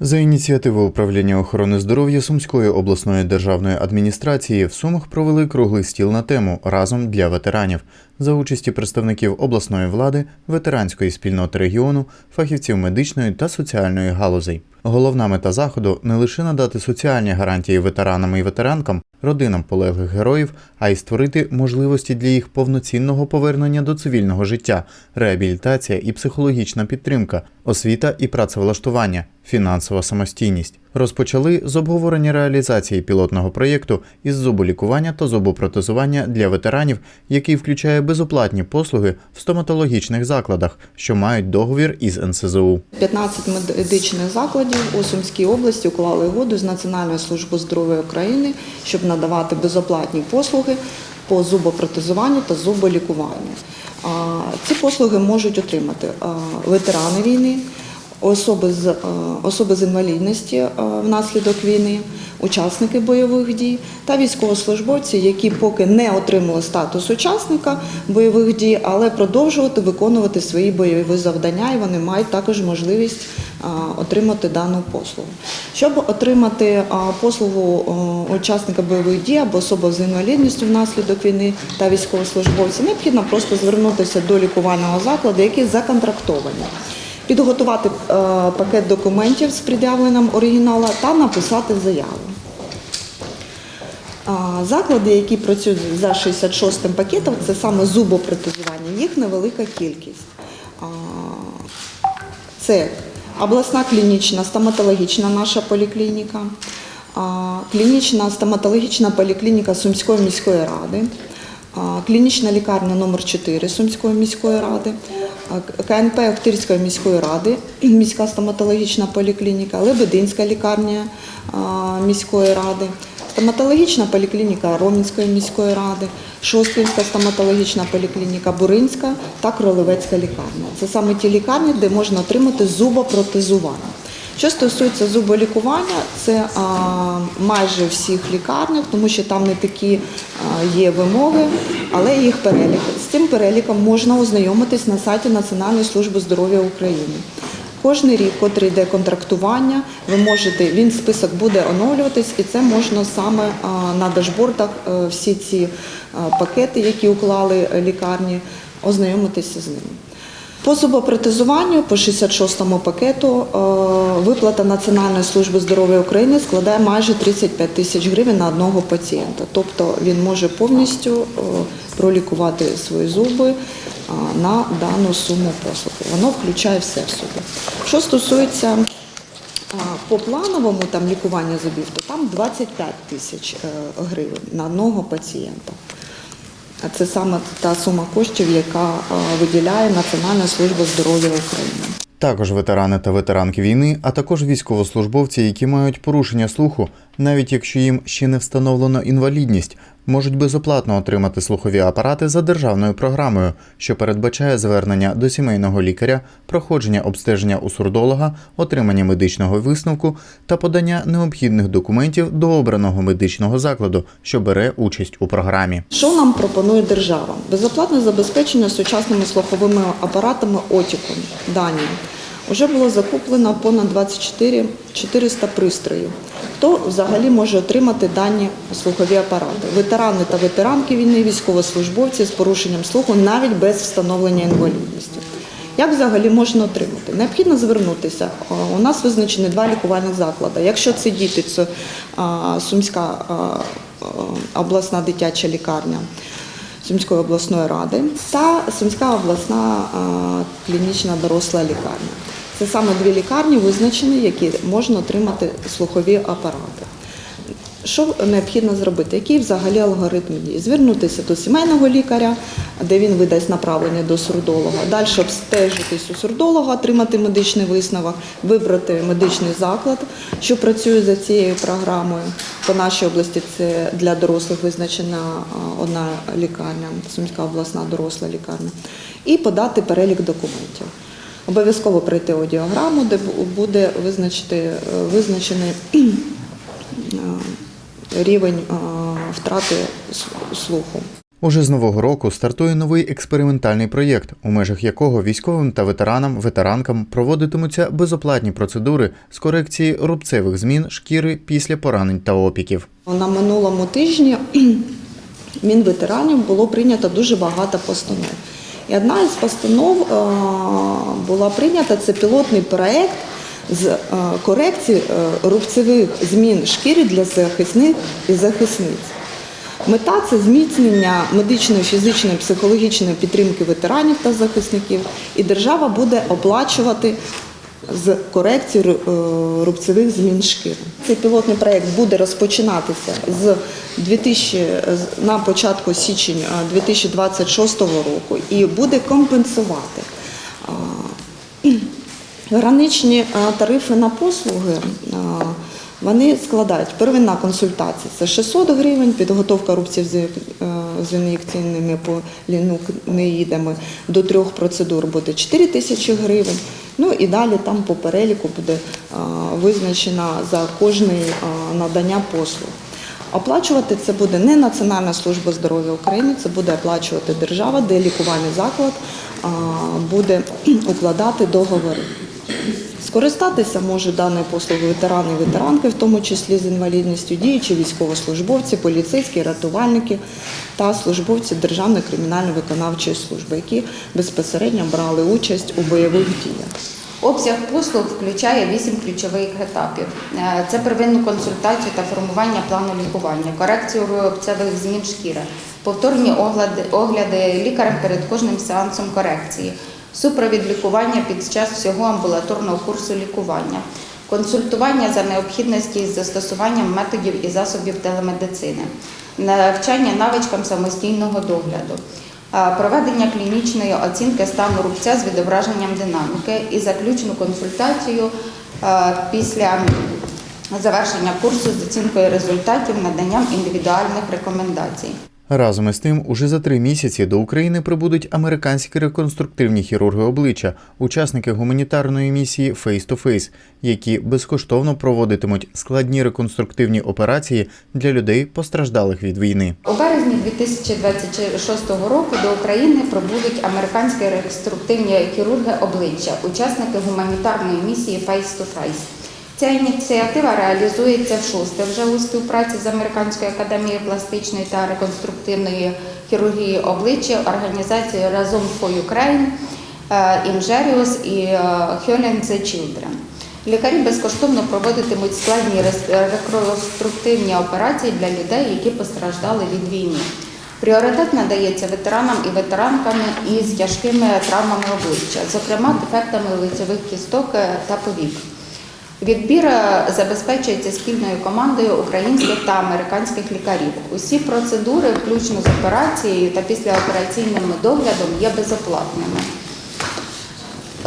За ініціативи управління охорони здоров'я Сумської обласної державної адміністрації в Сумах провели круглий стіл на тему разом для ветеранів за участі представників обласної влади, ветеранської спільноти регіону, фахівців медичної та соціальної галузей. Головна мета заходу не лише надати соціальні гарантії ветеранам і ветеранкам, родинам полеглих героїв, а й створити можливості для їх повноцінного повернення до цивільного життя, реабілітація і психологічна підтримка, освіта і працевлаштування, фінансова самостійність. Розпочали з обговорення реалізації пілотного проєкту із зуболікування та зубопротезування для ветеранів, який включає безоплатні послуги в стоматологічних закладах, що мають договір із НСЗУ. 15 медичних закладів у Сумській області уклали угоду з Національною службою здоров'я України, щоб надавати безоплатні послуги по зубопротезуванню та зуболікуванню. Ці послуги можуть отримати ветерани війни, особи з, е, особи з інвалідності е, внаслідок війни, учасники бойових дій та військовослужбовці, які поки не отримали статус учасника бойових дій, але продовжувати виконувати свої бойові завдання, і вони мають також можливість е, отримати дану послугу. Щоб отримати послугу учасника бойових дій або особи з інвалідністю внаслідок війни та військовослужбовці, необхідно просто звернутися до лікувального закладу, який законтрактований підготувати е, пакет документів з пред'явленням оригіналу та написати заяву. Заклади, які працюють за 66 пакетом, це саме зубопротезування, їх невелика кількість. Це обласна клінічна стоматологічна наша поліклініка, клінічна стоматологічна поліклініка Сумської міської ради, клінічна лікарня номер 4 Сумської міської ради, КНП Охтирської міської ради, міська стоматологічна поліклініка, Лебединська лікарня міської ради, стоматологічна поліклініка Ромінської міської ради, Шостківська стоматологічна поліклініка Буринська та Кролевецька лікарня. Це саме ті лікарні, де можна отримати зубопротезування. Що стосується зуболікування, це а, майже всіх лікарнях, тому що там не такі а, є вимоги, але їх перелік. З цим переліком можна ознайомитись на сайті Національної служби здоров'я України. Кожний рік, котрий йде контрактування, ви можете, він список буде оновлюватись, і це можна саме на дашбордах е, всі ці пакети, які уклали е, лікарні, ознайомитися з ними. По зубопротезуванню по 66-му пакету е, виплата Національної служби здоров'я України складає майже 35 тисяч гривень на одного пацієнта. Тобто він може повністю е, пролікувати свої зуби е, на дану суму послуги. Воно включає все в собі. Що стосується по плановому там лікуванню зубів, то там 25 тисяч гривень на одного пацієнта. Це саме та сума коштів, яка е, виділяє Національна служба здоров'я України. Також ветерани та ветеранки війни, а також військовослужбовці, які мають порушення слуху, навіть якщо їм ще не встановлено інвалідність, можуть безоплатно отримати слухові апарати за державною програмою, що передбачає звернення до сімейного лікаря, проходження обстеження у сурдолога, отримання медичного висновку та подання необхідних документів до обраного медичного закладу, що бере участь у програмі. Що нам пропонує держава? Безоплатне забезпечення сучасними слуховими апаратами Отіком Данії. Уже було закуплено понад 24 400 пристроїв. Хто взагалі може отримати дані слухові апарати? Ветерани та ветеранки війни, військовослужбовці з порушенням слуху навіть без встановлення інвалідності. Як взагалі можна отримати? Необхідно звернутися. Е, У нас визначені два лікувальних заклади. Якщо це діти, це Сумська обласна дитяча лікарня Сумської обласної ради та Сумська обласна клінічна доросла лікарня. Це саме дві лікарні визначені, які можна отримати слухові апарати. Що необхідно зробити? Який взагалі алгоритм дії? Звернутися до сімейного лікаря, де він видасть направлення до сурдолога. Далі обстежитись у сурдолога, отримати медичний висновок, вибрати медичний заклад, що працює за цією програмою. По нашій області це для дорослих визначена одна лікарня, Сумська обласна доросла лікарня, і подати перелік документів. Обов'язково пройти аудіограму, де буде визначити, е, визначений е, рівень е, втрати слуху. Уже з нового року стартує новий експериментальний проєкт, у межах якого військовим та ветеранам, ветеранкам проводитимуться безоплатні процедури з корекції рубцевих змін шкіри після поранень та опіків. На минулому тижні Мінветеранів було прийнято дуже багато постанов. І одна із постанов е, була прийнята це пілотний проект з е, корекції е, рубцевих змін шкіри для захисних і захисниць. Мета це зміцнення медичної, фізичної, психологічної підтримки ветеранів та захисників, і держава буде оплачувати з корекції е, рубцевих змін шкіри. Цей пілотний проект буде розпочинатися з 2000, на початку січень е, 2026 року і буде компенсувати е, Граничні е, тарифи на послуги е, вони складають первинна консультація це 600 гривень, підготовка рубців з, е, ін'єкційними полінуклеїдами до трьох процедур буде 4 тисячі гривень. Ну і далі там по переліку буде визначена за кожне надання послуг. Оплачувати це буде не Національна служба здоров'я України, це буде оплачувати держава, де лікувальний заклад буде укладати договори. Скористатися можуть даною послугою ветерани і ветеранки, в тому числі з інвалідністю, діючі військовослужбовці, поліцейські, рятувальники та службовці Державної кримінально-виконавчої служби, які безпосередньо брали участь у бойових діях. Обсяг послуг включає вісім ключових етапів: Е, це первинну консультацію та формування плану лікування, корекцію рубцевих змін шкіри, повторні огляди, огляди лікарем перед кожним сеансом корекції, супровід лікування під час всього амбулаторного курсу лікування, консультування за необхідності з застосуванням методів і засобів телемедицини, навчання навичкам самостійного догляду. Проведення клінічної оцінки стану рубця з відображенням динаміки і заключну консультацію після завершення курсу з оцінкою результатів наданням індивідуальних рекомендацій. Разом із тим, уже за три місяці до України прибудуть американські реконструктивні хірурги обличчя, учасники гуманітарної місії Face to Face, які безкоштовно проводитимуть складні реконструктивні операції для людей, постраждалих від війни. У березні 2026 року до України прибудуть американські реконструктивні хірурги обличчя, учасники гуманітарної місії Face to Face. Ця ініціатива реалізується в шосте вже у співпраці з Американською академією пластичної та реконструктивної хірургії обличчя, організацією Разом for Ukraine, е, і е, Healing the Children. Лікарі безкоштовно проводитимуть складні рес- реконструктивні операції для людей, які постраждали від війни. Пріоритет надається ветеранам і ветеранкам із тяжкими травмами обличчя, зокрема дефектами лицевих кісток е, та повік. Відбір забезпечується спільною командою українських та американських лікарів. Усі процедури, включно з операцією та післяопераційним доглядом, є безоплатними.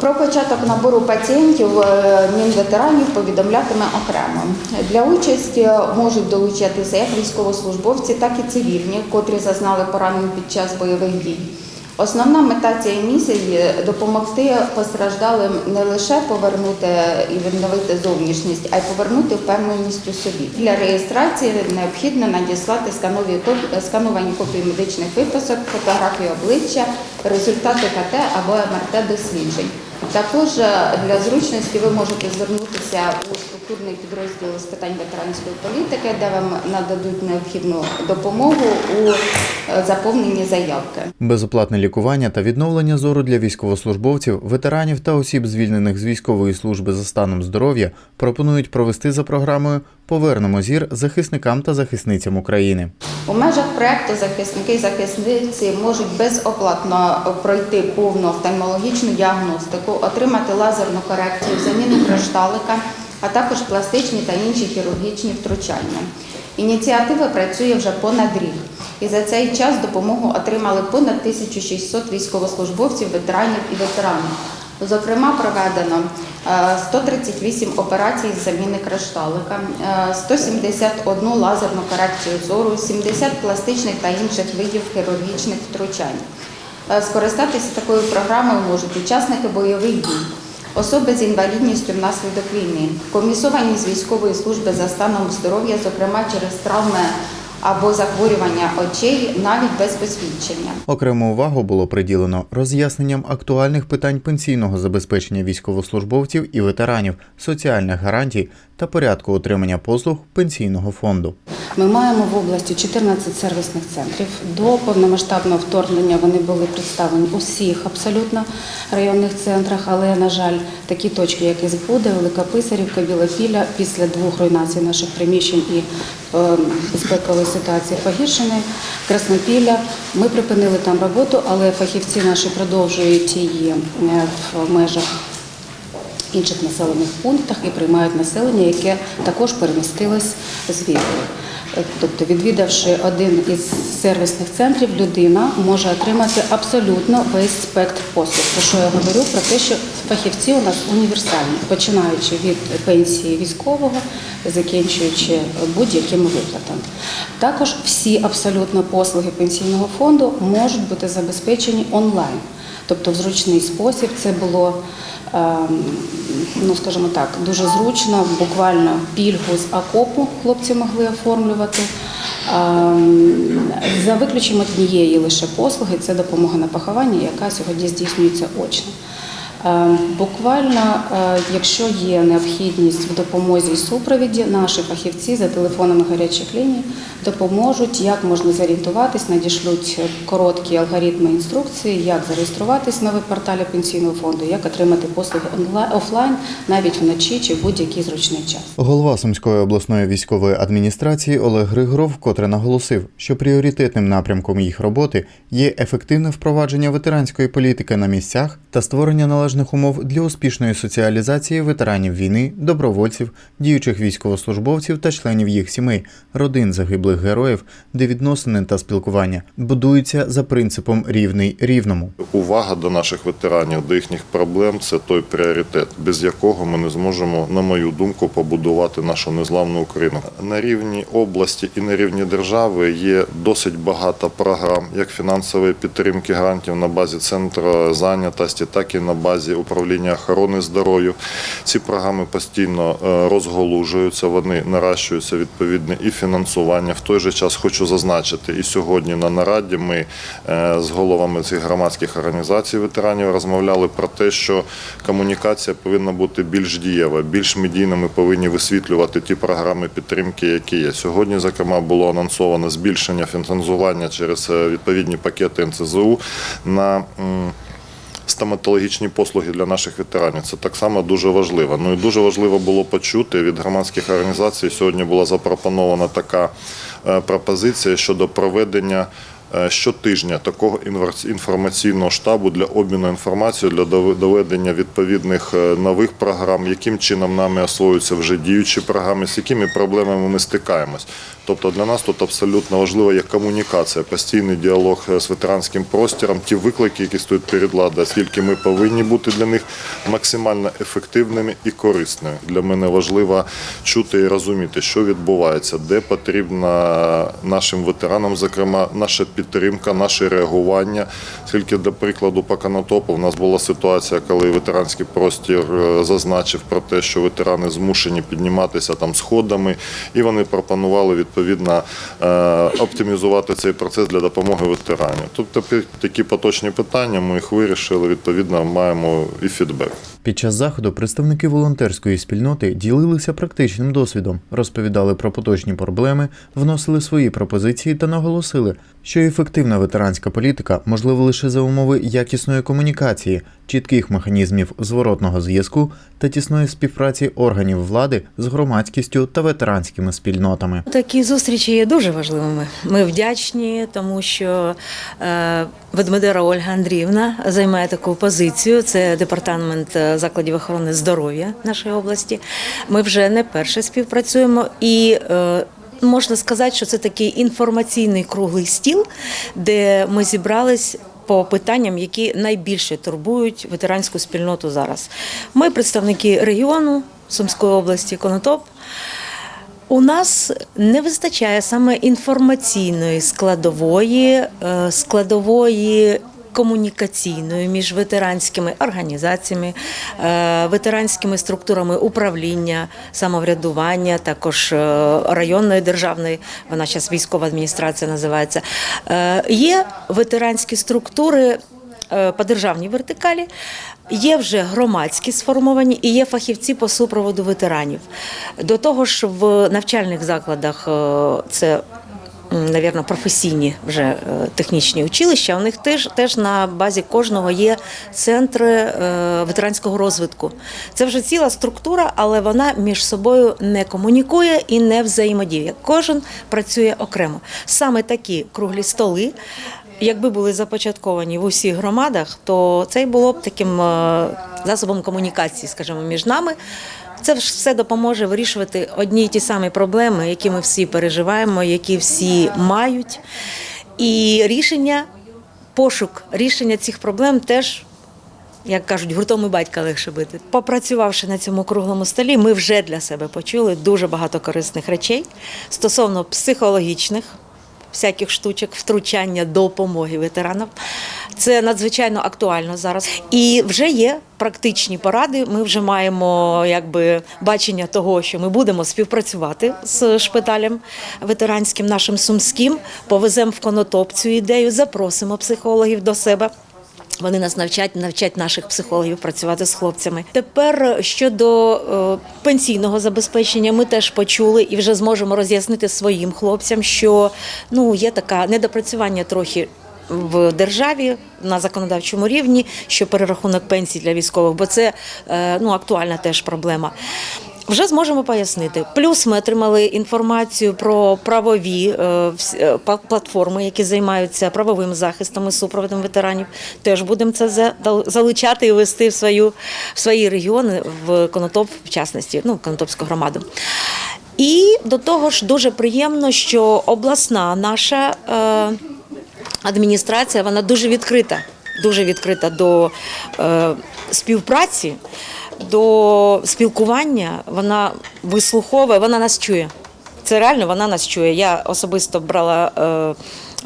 Про початок набору пацієнтів е, Мінветеранів повідомлятиме окремо. Для участі можуть долучатися як військовослужбовці, так і цивільні, котрі зазнали поранень під час бойових дій. Основна мета цієї місії допомогти постраждалим не лише повернути і відновити зовнішність, а й повернути впевненість у собі. Для реєстрації необхідно надіслати сканові скановані копії медичних виписок, фотографії обличчя, результати КТ або МРТ досліджень. Також е, для зручності ви можете звернутися у структурний підрозділ з питань ветеранської політики, де вам нададуть необхідну допомогу у е, заповненні заявки. Безоплатне лікування та відновлення зору для військовослужбовців, ветеранів та осіб, звільнених з військової служби за станом здоров'я, пропонують провести за програмою Повернемо зір захисникам та захисницям України. У межах проекту захисники і захисниці можуть безоплатно пройти повну офтальмологічну діагностику, отримати лазерну корекцію, заміну кришталика, а також пластичні та інші хірургічні втручання. Ініціатива працює вже понад рік. І за цей час допомогу отримали понад 1600 військовослужбовців, ветеранів і ветеранів. Зокрема, проведено е, 138 операцій з заміни кришталика, е, 171 лазерну корекцію зору, 70 пластичних та інших видів хірургічних втручань. Е, Скористатися такою програмою можуть учасники бойових дій, особи з інвалідністю внаслідок війни, комісовані з військової служби за станом здоров'я, зокрема через травми або захворювання очей навіть без посвідчення. Окрему увагу було приділено роз'ясненням актуальних питань пенсійного забезпечення військовослужбовців і ветеранів, соціальних гарантій та порядку отримання послуг пенсійного фонду. Ми маємо в області 14 сервісних центрів. До повномасштабного вторгнення вони були представлені у всіх абсолютно районних центрах, але, на жаль, такі точки, як Ізбуда, Велика Писарівка, Білопілля, після двох руйнацій наших приміщень і е, безпекової ситуації погіршеної, Краснопілля, ми припинили там роботу, але фахівці наші продовжують її е, в межах інших населених пунктах і приймають населення, яке також перемістилось з вірою. Тобто, відвідавши один із сервісних центрів, людина може отримати абсолютно весь спектр послуг. Про що я говорю? Про те, що фахівці у нас універсальні, починаючи від пенсії військового, закінчуючи будь-якими виплатами. Також всі абсолютно послуги пенсійного фонду можуть бути забезпечені онлайн. Тобто в зручний спосіб це було, ну скажімо так, дуже зручно, буквально пільгу з АКОПу хлопці могли оформлювати. Ем, За виключенням однієї лише послуги це допомога на поховання, яка сьогодні здійснюється очно. Е, Буквально, е, якщо є необхідність в допомозі і супровіді, наші фахівці за телефонами гарячих ліній допоможуть, як можна зорієнтуватись, надішлють короткі алгоритми інструкції, як зареєструватись на веб-порталі пенсійного фонду, як отримати послуги офлайн навіть вночі чи будь-який зручний час. Голова Сумської обласної військової адміністрації Олег Григоров вкотре наголосив, що пріоритетним напрямком їх роботи є ефективне впровадження ветеранської політики на місцях та створення належних умов для успішної соціалізації ветеранів війни, добровольців, діючих військовослужбовців та членів їх сімей, родин загиблих героїв, де відносини та спілкування будуються за принципом рівний рівному. Увага до наших ветеранів, до їхніх проблем це той пріоритет, без якого ми не зможемо, на мою думку, побудувати нашу незламну Україну. На рівні області і на рівні держави є досить багато програм, як фінансової підтримки грантів на базі центру зайнятості, так і на базі управління охорони здоров'я. Ці програми постійно е, розголужуються, вони наращуються відповідне і фінансування. В той же час хочу зазначити, і сьогодні на нараді ми е, з головами цих громадських організацій ветеранів розмовляли про те, що комунікація повинна бути більш дієва, більш медійно ми повинні висвітлювати ті програми підтримки, які є. Сьогодні, зокрема, було анонсовано збільшення фінансування через е, відповідні пакети НЦЗУ на стоматологічні послуги для наших ветеранів. Це так само дуже важливо. Ну і дуже важливо було почути від громадських організацій. Сьогодні була запропонована така е, пропозиція щодо проведення. е, Щотижня такого інформаційного штабу для обміну інформацією для доведення відповідних е, нових програм, яким чином нами освоюються вже діючі програми, з якими проблемами ми стикаємось. Тобто для нас тут абсолютно важлива є комунікація, постійний діалог е, з ветеранським простором, ті виклики, які стоять перед владою, оскільки ми повинні бути для них максимально ефективними і корисними. Для мене важливо чути і розуміти, що відбувається, де потрібна нашим ветеранам, зокрема, наша підтримка, наше реагування. Оскільки, для прикладу, по Канатопу в нас була ситуація, коли ветеранський простір е, зазначив про те, що ветерани змушені підніматися там сходами, і вони пропонували відповідно е, оптимізувати цей процес для допомоги ветеранів. Тобто такі поточні питання ми їх вирішили. Відповідно, маємо і фідбек. Під час заходу представники волонтерської спільноти ділилися практичним досвідом, розповідали про поточні проблеми, вносили свої пропозиції та наголосили, що ефективна ветеранська політика можлива лише за умови якісної комунікації, чітких механізмів зворотного зв'язку та тісної співпраці органів влади з громадськістю та ветеранськими спільнотами. Такі зустрічі є дуже важливими. Ми вдячні, тому що е, Ведмедера Ольга Андріївна займає таку позицію. Це департамент е, закладів охорони здоров'я нашої області. Ми вже не перше співпрацюємо і. Е, Можна сказати, що це такий інформаційний круглий стіл, де ми зібрались по питанням, які найбільше турбують ветеранську спільноту зараз. Ми представники регіону Сумської області, Конотоп. У нас не вистачає саме інформаційної складової, е, складової комунікаційною між ветеранськими організаціями, е, ветеранськими структурами управління, самоврядування, також е, районної державної, вона зараз військова адміністрація називається. Є ветеранські структури по державній вертикалі. Є вже громадські сформовані і є фахівці по супроводу ветеранів. До того ж, в навчальних закладах е, це Навірно, професійні вже е, технічні училища. У них теж теж на базі кожного є центри е, ветеранського розвитку. Це вже ціла структура, але вона між собою не комунікує і не взаємодіє. Кожен працює окремо. Саме такі круглі столи. Якби були започатковані в усіх громадах, то це й було б таким е, засобом комунікації, скажімо, між нами. Це все допоможе вирішувати одні й ті самі проблеми, які ми всі переживаємо, які всі мають. І рішення, пошук рішення цих проблем теж. Як кажуть, гуртом і батька легше бити. Попрацювавши на цьому круглому столі, ми вже для себе почули дуже багато корисних речей стосовно психологічних всяких штучок, втручання, допомоги ветеранам. Це надзвичайно актуально зараз. І вже є практичні поради. Ми вже маємо якби бачення того, що ми будемо співпрацювати з шпиталем ветеранським нашим сумським. Повеземо в конотоп цю ідею, запросимо психологів до себе. Вони нас навчать, навчать наших психологів працювати з хлопцями. Тепер щодо е, пенсійного забезпечення, ми теж почули і вже зможемо роз'яснити своїм хлопцям, що ну є така недопрацювання трохи. В державі на законодавчому рівні, що перерахунок пенсій для військових, бо це е, ну актуальна теж проблема. Вже зможемо пояснити. Плюс ми отримали інформацію про правові е, е, платформи, які займаються правовим захистом і супроводом ветеранів. Теж будемо це за- залучати і вести в свою в свої регіони в Конотоп, в частності, ну Конотопську громаду. І до того ж дуже приємно, що обласна наша. Е, адміністрація вона дуже відкрита, дуже відкрита до е, співпраці, до спілкування. Вона вислуховує, вона нас чує. Це реально вона нас чує. Я особисто брала е,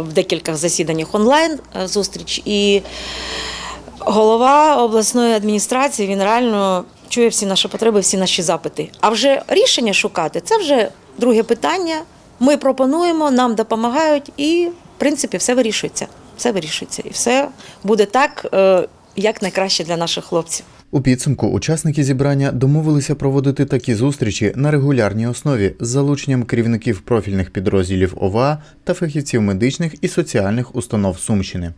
в декілька засіданнях онлайн е, зустріч, і голова обласної адміністрації він реально чує всі наші потреби, всі наші запити. А вже рішення шукати це вже друге питання. Ми пропонуємо, нам допомагають, і в принципі все вирішується. Все вирішується, і все буде так, е, як найкраще для наших хлопців. У підсумку учасники зібрання домовилися проводити такі зустрічі на регулярній основі з залученням керівників профільних підрозділів ОВА та фахівців медичних і соціальних установ Сумщини.